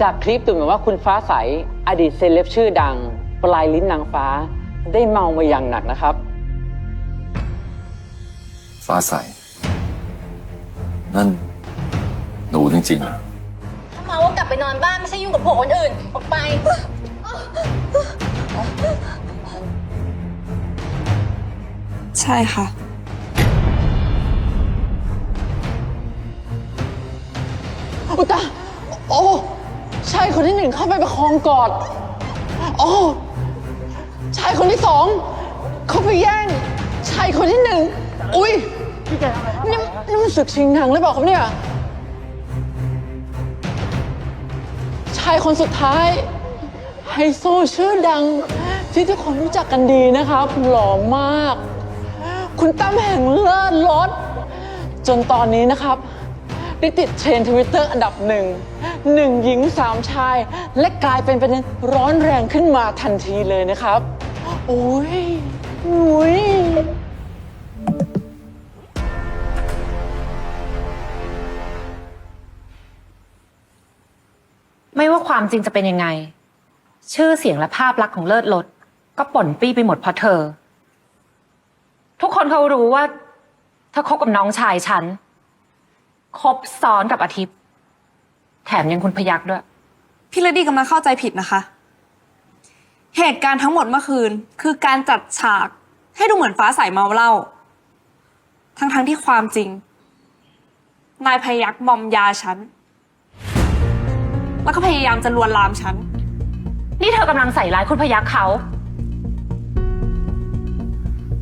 จากคลิปดูเหมือนว่าคุณฟ้าใสอดีตเซเลบชื่อดัง ปลายลิ้นนางฟ้า ได้เมามาอย่างหนักนะครับ ฟ้าใส นั่น หนูจริงๆเหรอถ้าเมาว่ากลับไปนอนบ้านไม่ใช่ยุ่งกับผัวคนอื่น ออกไป ใช่ค่ะ อุยตาโอ้ ชายคนที่หนึ่งเข้าไปประคองกอดโอ้ชายคนที่สองเข้าไปแย่งชายคนที่หนึ่งอุ้ยนี่นี่มันศึกชิงหนังหรือเปล่าครับเนี่ย ชายคนสุดท้ายไฮโซชื่อดังที่ทุกคนรู้จักกันดีนะครับ หล่อมาก คุณตั้มแห่งเลิศรถจนตอนนี้นะครับ ได้ติดเทรนทวิตเตอร์อันดับหนึ่งหนึ่งหญิงสามชาย และกลายเป็นประเด็นร้อนแรงขึ้นมาทันทีเลยนะครับ โอ้ยอุ้ยไม่ว่าความจริงจะเป็นยังไง ชื่อเสียงและภาพลักษณ์ของเลิศลด ก็ป่นปี้ไปหมดเพราะเธอ ทุกคนเขารู้ว่าเธอคบกับน้องชายฉัน คบซ้อนกับอาทิตย์ แถมยังคุณพยักด้วย พี่ฤดีกำลังเข้าใจผิดนะคะ เหตุการณ์ทั้งหมดเมื่อคืน คือการจัดฉาก ให้ดูเหมือนฟ้าใสเมาเหล้าทั้งๆที่ความจริง นายพยักมอมยาฉัน แล้วก็พยายามจะลวนลามฉัน นี่เธอกำลังใส่ร้ายคุณพยักเขา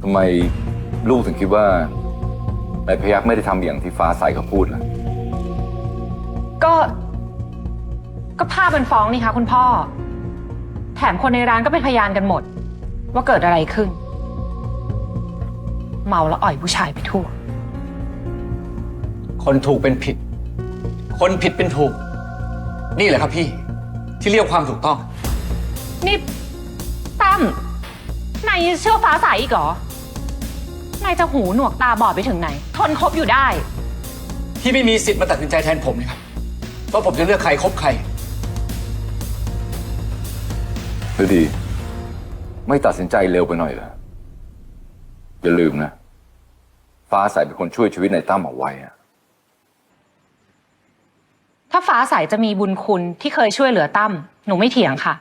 ทำไมลูกถึงคิดว่า นายพยักไม่ได้ทำอย่างที่ฟ้าใสเขาพูดล่ะก็ ก็ภาพเป็นฟ้องนี่คะคุณพ่อ แถมคนในร้านก็เป็นพยานกันหมด ว่าเกิดอะไรขึ้น เมาแล้วอ่อยผู้ชายไปทั่ว คนถูกเป็นผิด คนผิดเป็นถูก นี่แหละครับพี่ ที่เรียกความถูกต้อง นี่ตั้มนายยังเชื่อฟ้าใสอีกเหรอ นายจะหูหนวกตาบอดไปถึงไหน ทนคบอยู่ได้ พี่ไม่มีสิทธิ์มาตัดสินใจแทนผมนะครับว่าผมจะเลือกใครคบใครหรือดี ไม่ตัดสินใจเร็วไปหน่อยเหรออย่าลืมนะ ฟ้าใสเป็นคนช่วยชีวิตนายตั้มเอาไว้อะถ้าฟ้าใสจะมีบุญคุณที่เคยช่วยเหลือตั้มหนูไม่เถียงค่ะ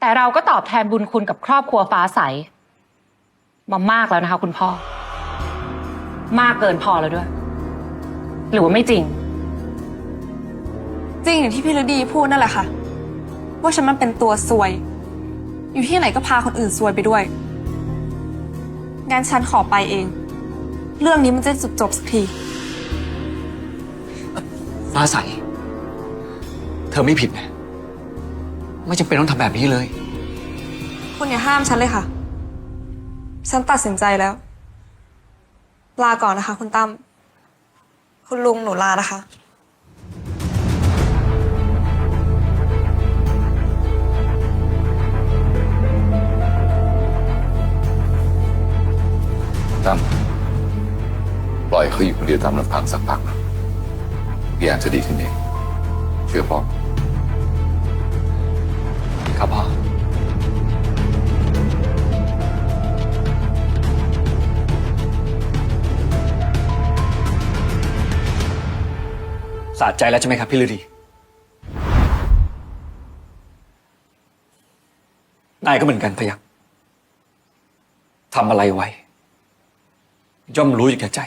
แต่เราก็ตอบแทนบุญคุณกับครอบครัวฟ้าใส มามากแล้วนะคะ คุณพ่อ มากเกินพอแล้วด้วย หรือว่าไม่จริง จริงอย่างที่พี่ฤดีพูดนั่นแหละค่ะ ว่าฉันมันเป็นตัวซวย อยู่ที่ไหนก็พาคนอื่นซวยไปด้วย งั้นฉันขอไปเอง เรื่องนี้มันจะจบจบๆสักที ฟ้าใส เธอไม่ผิดนะ ไม่จำเป็นต้องทำแบบนี้เลย คุณอย่าห้ามฉันเลยค่ะ ฉันตัดสินใจแล้ว ลาก่อนนะคะ คุณตั้ม คุณลุงหนูลานะคะ ตั้มปล่อยเขาอยู่คนเดียวตามลำพังสักพักนะพี่อนจะดีขึ้นเองเชื่อพ่อ สะใจแล้วใช่ไหมครับพี่ฤดี นายก็เหมือนกันพยักทำอะไรไว้ ย่อมรู้อยู่แก่ใจ